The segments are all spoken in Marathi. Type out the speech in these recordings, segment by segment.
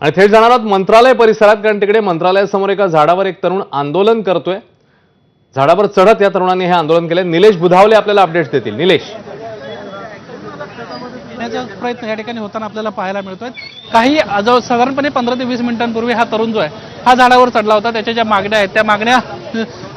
आणि थेट जाणार आहोत मंत्रालय परिसरात कारण तिकडे मंत्रालयासमोर एका झाडावर एक तरुण आंदोलन करतोय. झाडावर चढत या तरुणाने हे आंदोलन केले निलेश बुधावले आपल्याला अपडेट्स देतील. निलेश. प्रयत्न या ठिकाणी होताना आपल्याला पाहायला मिळतोय. काही जवळ साधारणपणे पंधरा ते वीस मिनिटांपूर्वी हा तरुण जो आहे हा झाडावर चढला होता. त्याच्या ज्या मागण्या आहेत त्या मागण्या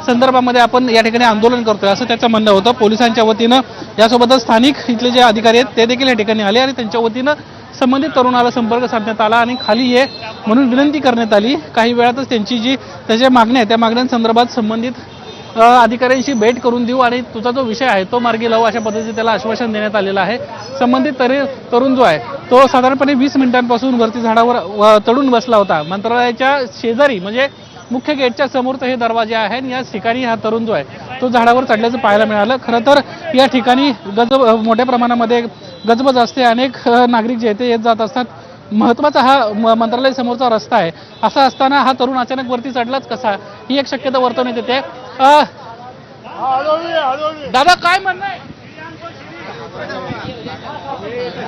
संदर्भामध्ये आपण या ठिकाणी आंदोलन करतोय असं त्याचं म्हणणं होतं. पोलिसांच्या वतीनं यासोबतच स्थानिक इथले जे अधिकारी आहेत ते देखील या ठिकाणी आले आणि त्यांच्या वतीनं संबंधित तरुणाला संपर्क साधण्यात आला आणि खाली ये म्हणून विनंती करण्यात आली. काही वेळातच त्यांची जी त्याच्या मागण्या आहेत त्या मागण्यांसंदर्भात संबंधित अधिकाऱ्यांशी भेट करून देऊ आणि तुझा जो विषय आहे तो मार्गी लावू अशा पद्धतीने त्याला आश्वासन देण्यात आलेलं आहे. संबंधित तरी तरुण जो आहे तो साधारणपणे वीस मिनिटांपासून वरती झाडावर व- चढून बसला होता. मंत्रालयाच्या शेजारी म्हणजे मुख्य गेटच्या समोरचं हे दरवाजे आहे आणि ठिकाणी हा तरुण जो आहे तो झाडावर चढल्याचं पाहायला मिळालं. खरं तर या ठिकाणी गज मोठ्या प्रमाणामध्ये गजबज असते. अनेक नागरिक जे आहेत ते येत जात असतात. महत्त्वाचा हा म- मंत्रालय समोरचा रस्ता आहे. असा असताना हा तरुण अचानक वरती चढलाच कसा? ही एक शक्यता वर्तवण्यात येते दादा काय म्हणणं आहे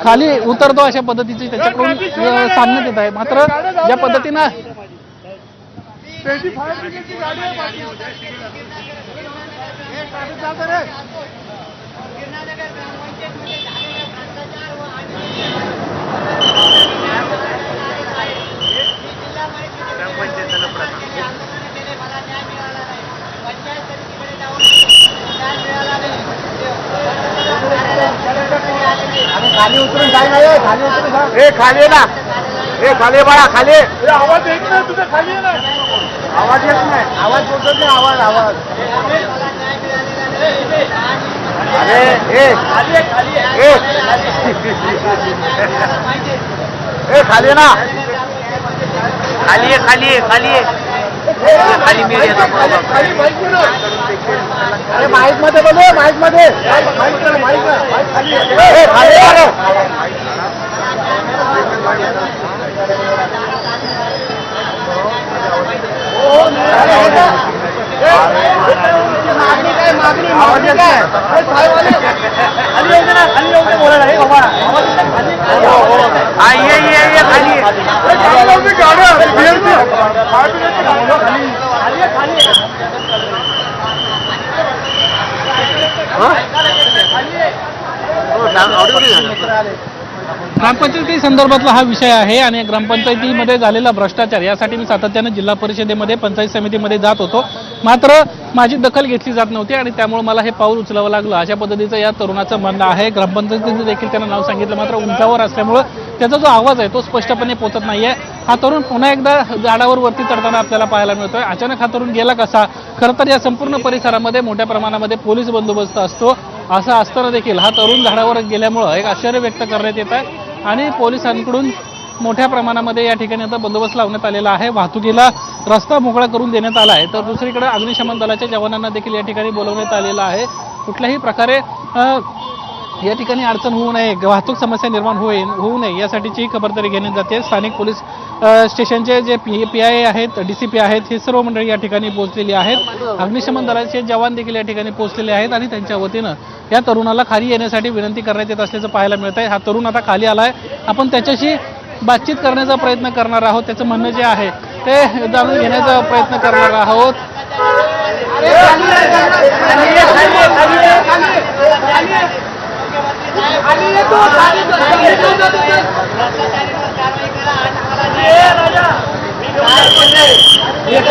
खाली उतरतो अशा पद्धतीची त्याच्याकडून सांगण्यात येत आहे. मात्र ज्या पद्धतीनं खाली उतरून जाय ना ए, खाली उतरून जा. ए खाली ये ना. ए खाली ये बाळा खाली ये. आवाज येत नाही तुझं खाली ये ना. आवाज येत नाही. आवाज बोलतो नाही आवाज आवाज? अरे ए. ए. ए खाली ये ना. खाली आहे खाली आहे खाली आहे खाली मी येतो अरे माईकमध्ये बोलू माईकमध्ये. माईक माईक खाली ये. ए, खाली ये रे. मागणी काय मागणी मागणी काय ए, साहेबवाले. खाली येऊ दे ना खाली येऊ दे बोलायला हे बाबा आवाज येत नाही, खाली ये. हा ये ये ये खाली ये. ए, खाली येऊ दे, गाड्या. खाली येऊ दे. खाली येऊ दे, खाली. खाली ये, खाली ये. ग्रामपंचायती संदर्भातला हा विषय आहे आणि ग्रामपंचायतीमध्ये झालेला भ्रष्टाचार यासाठी मी सातत्यानं जिल्हा परिषदेमध्ये पंचायत समितीमध्ये जात होतो. मात्र माझी दखल घेतली जात नव्हती आणि त्यामुळे मला हे पाऊल उचलावं लागलं. अशा पद्धतीचं या तरुणाचं म्हणणं आहे. ग्रामपंचायतीचं देखील त्यानं नाव सांगितलं. मात्र उंचावर असल्यामुळं त्याचा जो आवाज आहे तो स्पष्टपणे पोचत नाहीये. हा तरुण पुन्हा एकदा झाडावर वरती चढताना आपल्याला पाहायला मिळतोय. अचानक हा तरुण गेला कसा? खरं तर या संपूर्ण परिसरामध्ये मोठ्या प्रमाणामध्ये पोलीस बंदोबस्त असतो. असं असताना देखील. हा तरुण झाडावर गेल्यामुळं एक आश्चर्य व्यक्त करण्यात येत आहे. आणि पोलिसांकडून मोठ्या प्रमाणामध्ये या ठिकाणी आता बंदोबस्त लावण्यात आलेला आहे. वाहतुकीला रस्ता मोकळा करून देण्यात आला आहे. तर दुसरीकडे अग्निशमन दलाच्या जवानांना देखील या ठिकाणी बोलवण्यात आलेलं आहे. कुठल्याही प्रकारे या ठिकाणी अडचण होऊ नये वाहतूक समस्या निर्माण होईल होऊ नये यासाठीची खबरदारी घेण्यात जाते. स्थानिक पोलीस स्टेशनचे जे पी पी आय आहेत डी सी पी आहेत हे सर्व मंडळी या ठिकाणी पोहोचलेली आहेत. अग्निशमन दलाचे जवान देखील या ठिकाणी पोहोचलेले आहेत आणि त्यांच्या वतीनं या तरुणाला खाली येण्यासाठी विनंती करण्यात येत असल्याचं पाहायला मिळत आहे हा तरुण आता खाली आला आहे आपण त्याच्याशी बातचीत करण्याचा प्रयत्न करणार आहोत. त्याचं म्हणणं जे आहे ते जाणून घेण्याचा प्रयत्न करणार आहोत.